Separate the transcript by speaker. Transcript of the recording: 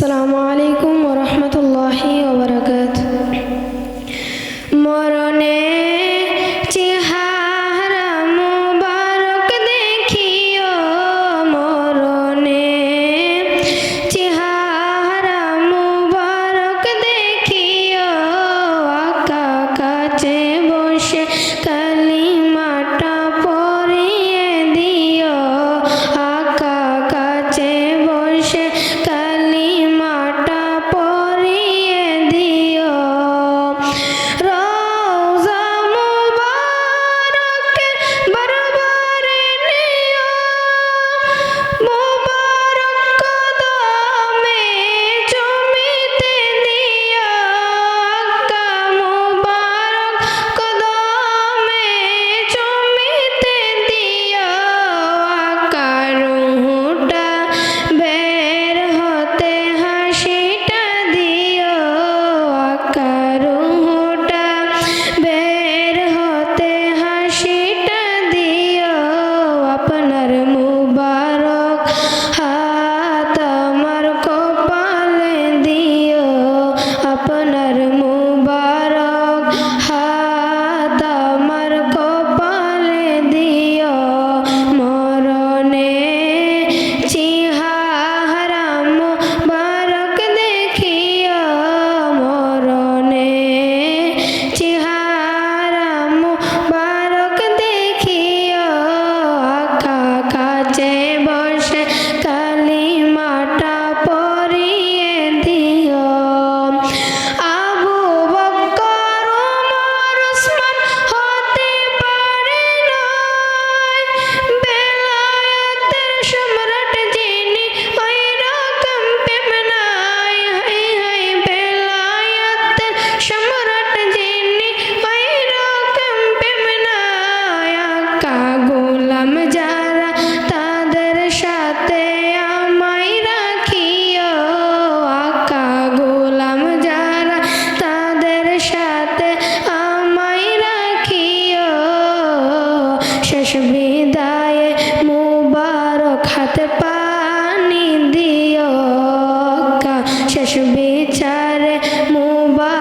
Speaker 1: আসসালামু আলাইকুম গোলাম যারা তাদের সাথে আমায় রাখিও। আকা গোলাম যারা তাদের সাথে আমায় রাখিও। শেষ বিদায়ে মুবারক হাতে পানি দিও। শেষ বিচারে মুবারক